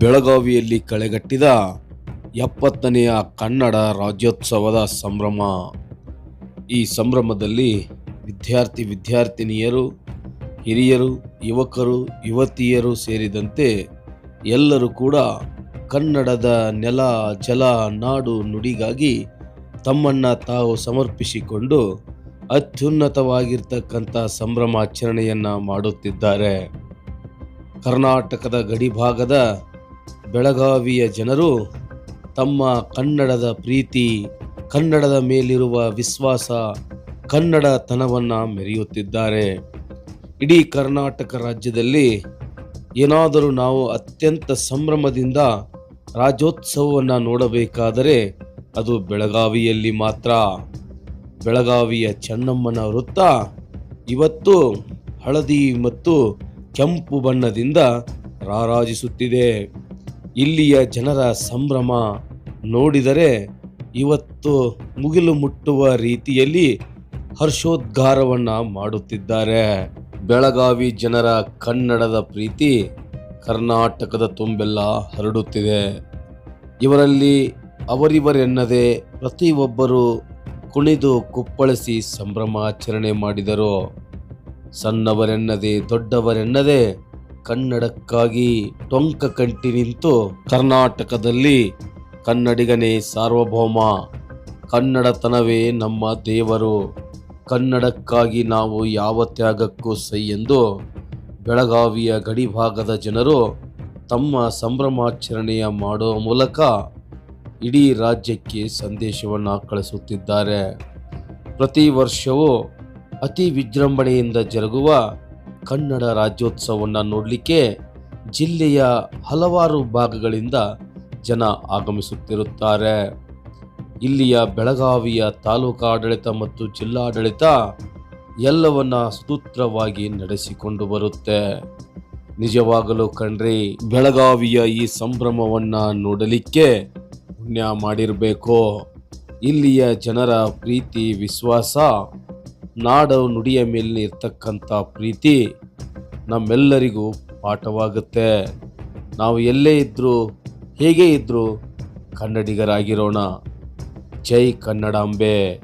ಬೆಳಗಾವಿಯಲ್ಲಿ ಕಳೆಗಟ್ಟಿದ ಎಪ್ಪತ್ತನೆಯ ಕನ್ನಡ ರಾಜ್ಯೋತ್ಸವದ ಸಂಭ್ರಮ. ಈ ಸಂಭ್ರಮದಲ್ಲಿ ವಿದ್ಯಾರ್ಥಿ ವಿದ್ಯಾರ್ಥಿನಿಯರು, ಹಿರಿಯರು, ಯುವಕರು, ಯುವತಿಯರು ಸೇರಿದಂತೆ ಎಲ್ಲರೂ ಕೂಡ ಕನ್ನಡದ ನೆಲ, ಜಲ, ನಾಡು ನುಡಿಗಾಗಿ ತಮ್ಮನ್ನ ತಾವು ಸಮರ್ಪಿಸಿಕೊಂಡು ಅತ್ಯುನ್ನತವಾಗಿರ್ತಕ್ಕಂಥ ಸಂಭ್ರಮಾಚರಣೆಯನ್ನು ಮಾಡುತ್ತಿದ್ದಾರೆ. ಕರ್ನಾಟಕದ ಗಡಿಭಾಗದ ಬೆಳಗಾವಿಯ ಜನರು ತಮ್ಮ ಕನ್ನಡದ ಪ್ರೀತಿ, ಕನ್ನಡದ ಮೇಲಿರುವ ವಿಶ್ವಾಸ, ಕನ್ನಡತನವನ್ನು ಮೆರೆಯುತ್ತಿದ್ದಾರೆ. ಇಡೀ ಕರ್ನಾಟಕ ರಾಜ್ಯದಲ್ಲಿ ಏನಾದರೂ ನಾವು ಅತ್ಯಂತ ಸಂಭ್ರಮದಿಂದ ರಾಜ್ಯೋತ್ಸವವನ್ನು ನೋಡಬೇಕಾದರೆ ಅದು ಬೆಳಗಾವಿಯಲ್ಲಿ ಮಾತ್ರ. ಬೆಳಗಾವಿಯ ಚೆನ್ನಮ್ಮನ ವೃತ್ತ ಇವತ್ತು ಹಳದಿ ಮತ್ತು ಕೆಂಪು ಬಣ್ಣದಿಂದ ರಾರಾಜಿಸುತ್ತಿದೆ. ಇಲ್ಲಿಯ ಜನರ ಸಂಭ್ರಮ ನೋಡಿದರೆ ಇವತ್ತು ಮುಗಿಲು ಮುಟ್ಟುವ ರೀತಿಯಲ್ಲಿ ಹರ್ಷೋದ್ಗಾರವನ್ನು ಮಾಡುತ್ತಿದ್ದಾರೆ. ಬೆಳಗಾವಿ ಜನರ ಕನ್ನಡದ ಪ್ರೀತಿ ಕರ್ನಾಟಕದ ತುಂಬೆಲ್ಲ ಹರಡುತ್ತಿದೆ. ಇವರಲ್ಲಿ ಅವರಿವರೆನ್ನದೆ ಪ್ರತಿಯೊಬ್ಬರು ಕುಣಿದು ಕುಪ್ಪಳಿಸಿ ಸಂಭ್ರಮಾಚರಣೆ ಮಾಡಿದರು. ಸಣ್ಣವರೆನ್ನದೆ ದೊಡ್ಡವರೆನ್ನದೆ ಕನ್ನಡಕ್ಕಾಗಿ ಟೊಂಕ ಕಂಟಿ ನಿಂತು ಕರ್ನಾಟಕದಲ್ಲಿ ಕನ್ನಡಿಗನೇ ಸಾರ್ವಭೌಮ. ಕನ್ನಡತನವೇ ನಮ್ಮ ದೇವರು. ಕನ್ನಡಕ್ಕಾಗಿ ನಾವು ಯಾವ ತ್ಯಾಗಕ್ಕೂ ಸೈ ಎಂದು ಬೆಳಗಾವಿಯ ಗಡಿಭಾಗದ ಜನರು ತಮ್ಮ ಸಂಭ್ರಮಾಚರಣೆಯ ಮಾಡುವ ಮೂಲಕ ಇಡೀ ರಾಜ್ಯಕ್ಕೆ ಸಂದೇಶವನ್ನು ಕಳಿಸುತ್ತಿದ್ದಾರೆ. ಪ್ರತಿ ವರ್ಷವೂ ಅತಿ ವಿಜೃಂಭಣೆಯಿಂದ ಜರುಗುವ ಕನ್ನಡ ರಾಜ್ಯೋತ್ಸವವನ್ನು ನೋಡಲಿಕ್ಕೆ ಜಿಲ್ಲೆಯ ಹಲವಾರು ಭಾಗಗಳಿಂದ ಜನ ಆಗಮಿಸುತ್ತಿರುತ್ತಾರೆ. ಇಲ್ಲಿಯ ಬೆಳಗಾವಿಯ ತಾಲೂಕಾಡಳಿತ ಮತ್ತು ಜಿಲ್ಲಾಡಳಿತ ಎಲ್ಲವನ್ನ ಸ್ತೂತ್ರವಾಗಿ ನಡೆಸಿಕೊಂಡು ಬರುತ್ತೆ. ನಿಜವಾಗಲೂ ಕಣ್ರಿ, ಬೆಳಗಾವಿಯ ಈ ಸಂಭ್ರಮವನ್ನ ನೋಡಲಿಕ್ಕೆ ಪುಣ್ಯ ಮಾಡಿರಬೇಕು. ಇಲ್ಲಿಯ ಜನರ ಪ್ರೀತಿ, ವಿಶ್ವಾಸ ನಾಡು ನುಡಿಯ ಮೇಲಿನ ಇರ್ತಕ್ಕಂಥ ಪ್ರೀತಿ ನಮ್ಮೆಲ್ಲರಿಗೂ ಪಾಠವಾಗುತ್ತೆ. ನಾವು ಎಲ್ಲೇ ಇದ್ದರೂ ಹೇಗೆ ಇದ್ದರೂ ಕನ್ನಡಿಗರಾಗಿರೋಣ. ಜೈ ಕನ್ನಡಾಂಬೆ.